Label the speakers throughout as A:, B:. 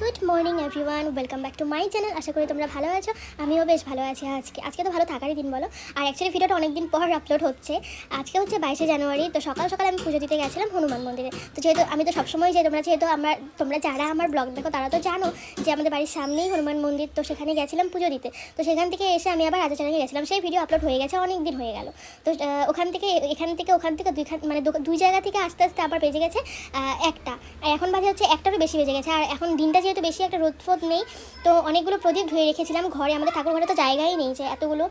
A: Good morning everyone welcome back to my channel আশা করি তোমরা ভালো আছো। আমিও বেশ ভালো আছি আজকে। আজকে তো ভালো থাকারই দিন বলো। আর অ্যাকচুয়ালি ভিডিওটা অনেক দিন পর আপলোড হচ্ছে। আজকে হচ্ছে বাইশে জানুয়ারি, তো সকাল সকাল আমি পুজো দিতে গেছিলাম হনুমান মন্দিরে। তো যেহেতু আমি তো সবসময় যাই, তোমরা যেহেতু আমার, তোমরা যারা আমার ব্লগ দেখো, তারা তো জানো যে আমাদের বাড়ির সামনেই হনুমান মন্দির, তো সেখানে গেছিলাম পুজো দিতে। তো সেখান থেকে এসে আমি আবার রাজাচারাঙ্গে গেছিলাম। সেই ভিডিও আপলোড হয়ে গেছে অনেক দিন হয়ে গেল। তো ওখান থেকে, এখান থেকে, ওখান থেকে দুই মানে দুই জায়গা থেকে আস্তে আস্তে আবার বেজে গেছে একটা। আর এখন বাজে হচ্ছে একটারও বেশি বেজে গেছে। আর এখন দিনটা যেহেতু বেশি একটা রোদ ফোদ নেই, তো অনেকগুলো প্রদীপ ধুয়ে রেখেছিলাম ঘরে। আমাদের ঠাকুর ঘরে তো জায়গাই নেই যে এতগুলো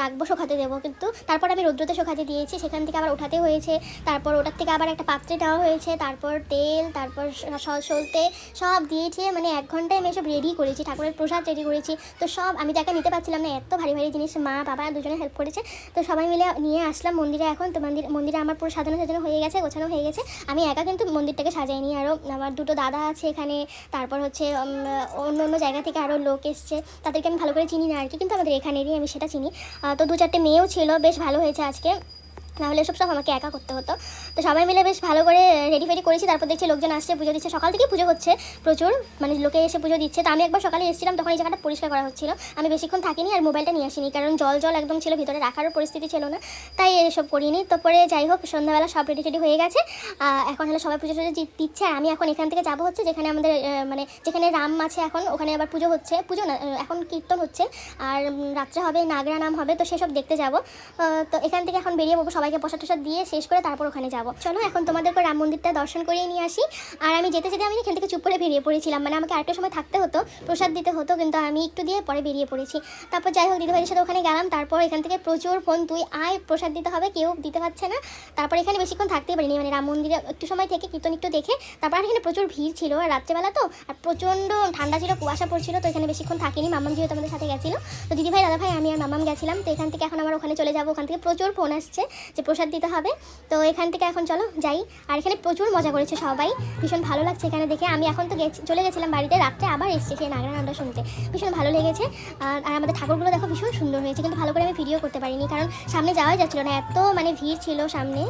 A: রাখব, শোকাতে দেবো। কিন্তু তারপর আমি রৌদ্রতে শোকাতে দিয়েছি। সেখান থেকে আবার ওঠাতে হয়েছে। তারপর ওটার থেকে আবার একটা পাত্রে নেওয়া হয়েছে। তারপর তেল, তারপর সলতে সব দিয়েছে। মানে এক ঘন্টায় আমি এসব রেডি করেছি। ঠাকুরের প্রসাদ রেডি করেছি। তো সব, আমি তো একা নিতে পারছিলাম না। এত ভারী ভারী জিনিস মা, বাবা দুজনে হেল্প করেছে। তো সবাই মিলে নিয়ে আসলাম মন্দিরে এখন। তো মন্দির, মন্দিরে আমার পুরো সাজানো সাজানো হয়ে গেছে, গোছানো হয়ে গেছে। আমি একা কিন্তু মন্দিরটাকে সাজাইনি। আরও আমার দুটো দাদা আছে এখানে। তারপর হচ্ছে উম, অন্য অন্য জায়গা থেকে আরও লোক এসছে তাদেরকে আমি ভালো করে চিনি না আর কি কিন্তু আমাদের এখানেরই আমি সেটা চিনি। তো দু চারটে মেয়েও ছিল বেশ ভালো হয়েছে আজকে। নাহলে এসব সব আমাকে একা করতে হতো। তো সবাই মিলে বেশ ভালো করে রেডি ফেডি করেছি, তারপর দেখছি লোকজন আসছে, পুজো দিচ্ছে। সকাল থেকেই পুজো হচ্ছে প্রচুর মানে লোকে এসে পুজো দিচ্ছে। তো আমি একবার সকালে এসেছিলাম, তখন এই জায়গাটা পরিষ্কার করা হচ্ছিল। আমি বেশিক্ষণ থাকিনি আর মোবাইলটা নিয়ে আসিনি, কারণ জল জল একদম ছিল, ভিতরে রাখারও পরিস্থিতি ছিল না। তাই এসব করিনি। তারপরে যাই হোক, সন্ধ্যাবেলা সব রেডি টেডি হয়ে গেছে। এখন হলো সবাই পুজো টুজো দিচ্ছে। আমি এখন এখান থেকে যাব হচ্ছে, যেখানে আমাদের মানে যেখানে রাম আছে এখন, ওখানে আবার পুজো হচ্ছে। পুজো না এখন কীর্তন হচ্ছে। আর রাত্রে হবে, নাগরা নাম হবে, তো সেসব দেখতে যাব। তো এখান থেকে এখন বেরিয়ে পড়ব। সবাইকে প্রসাদ টসাদ দিয়ে শেষ করে তারপর ওখানে যাব। চলো, এখন তোমাদেরকে রাম মন্দিরটা দর্শন করিয়ে নিয়ে আসি। আর আমি যেতে যেতে আমি এখান থেকে চুপ করে বেরিয়ে পড়েছিলাম। মানে আমাকে আরেকটা সময় থাকতে হতো, প্রসাদ দিতে হতো, কিন্তু আমি একটু দিয়ে পরে বেরিয়ে পড়েছি। তারপর যাই হোক, দিদিভাইয়ের সাথে ওখানে গেলাম। তারপর এখান থেকে প্রচুর ফোন, তুই আয়, প্রসাদ দিতে হবে, কেউ দিতে পারছে না। তারপর এখানে বেশিক্ষণ থাকতেই পারিনি। মানে রাম মন্দিরে একটু সময় থেকে কীর্তন একটু দেখে, তারপর আর এখানে প্রচুর ভিড় ছিল। আর রাত্রেবেলা তো, আর প্রচণ্ড ঠান্ডা ছিল, কুয়াশা পড়ছিল, তো এখানে বেশিক্ষণ থাকিনি। মামাম যেহেতু আমাদের সাথে গেছিল। তো দিদিভাই, দাদাভাই, আমি আর মামাম গেছিলাম। তো এখান থেকে এখন আমার ওখানে চলে যাব। ওখান থেকে প্রচুর ফোন আসছে। যে প্রসাদ দিতে হবে। তো এখান থেকে এখন চলো যাই। আর এখানে প্রচুর মজা করেছে সবাই। ভীষণ ভালো লাগছে এখানে দেখে। আমি এখন তো গেছি, চলে গেছিলাম বাড়িতে। রাত্রে আবার এসেছি সেই নাগরা শুনতে। ভীষণ ভালো লেগেছে। আর আমাদের ঠাকুরগুলো দেখো ভীষণ সুন্দর হয়েছে। কিন্তু ভালো করে আমি ভিডিও করতে পারিনি, কারণ সামনে যাওয়াই যাচ্ছিল না। এত মানে ভিড় ছিল সামনে।